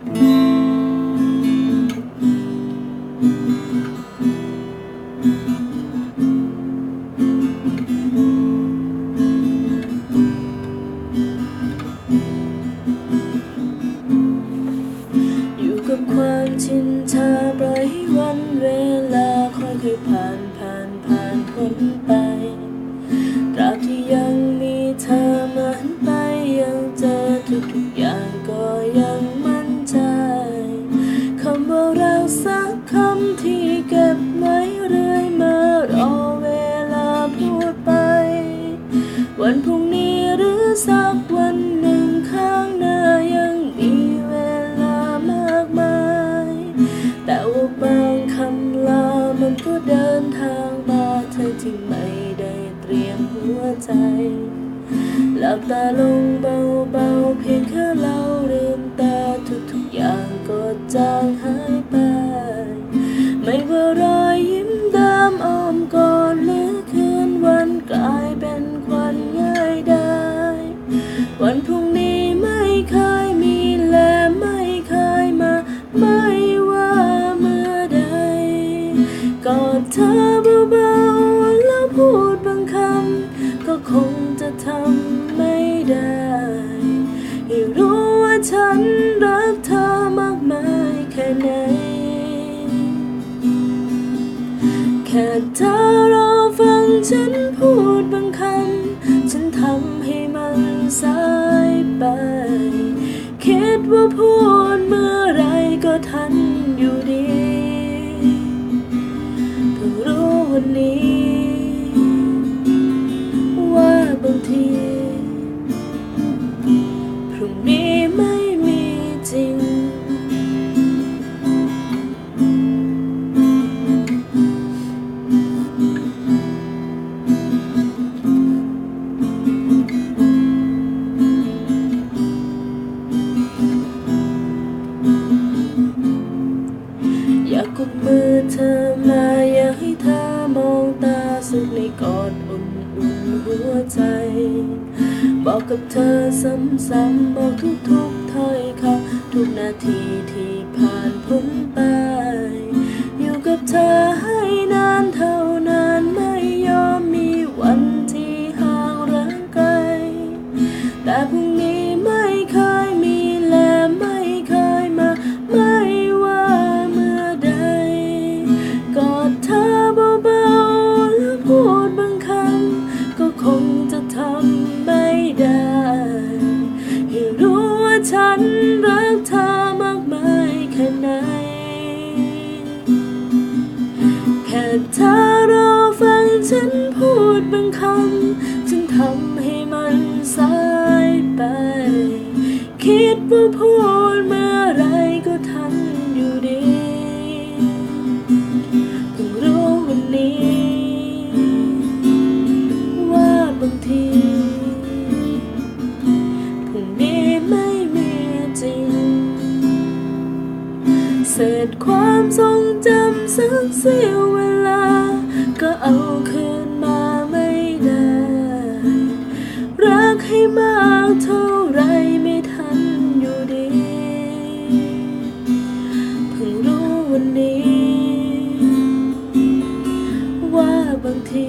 อยู่กับความชินชาปล่อยให้วันเวลาค่อยๆผ่านผ่านผ่านพ้นไป ใจ หลับตาลงเบาๆเพียงแค่เรา คงจะทำไม่ได้ให้รู้ว่าฉันรักเธอมากมายแค่ไหน แค่เธอรอฟังฉันพูดบางคำ ฉันทำให้มันสายไป กกุมมือเธอมาอยากให้เธอมองตาสุดในกอดอุ่นๆหัวใจ บอกกับเธอซ้ำๆบอกทุกๆถ้อยคำทุกนาทีที่ผ่านพ้นไป แค่เธอรอฟังฉันพูดบางคำฉันทำให้มันสายไป คิดว่าพูดเมื่อไรก็ทันอยู่ดีเพิ่งรู้วันนี้ ว่าบางทีพรุ่งนี้ไม่มีจริงเศษความทรงจำสักเสี้ยว เอาคืนมาไม่ได้ รักให้มากเท่าไรไม่ทันอยู่ดี เพิ่งรู้วันนี้ ว่าบางที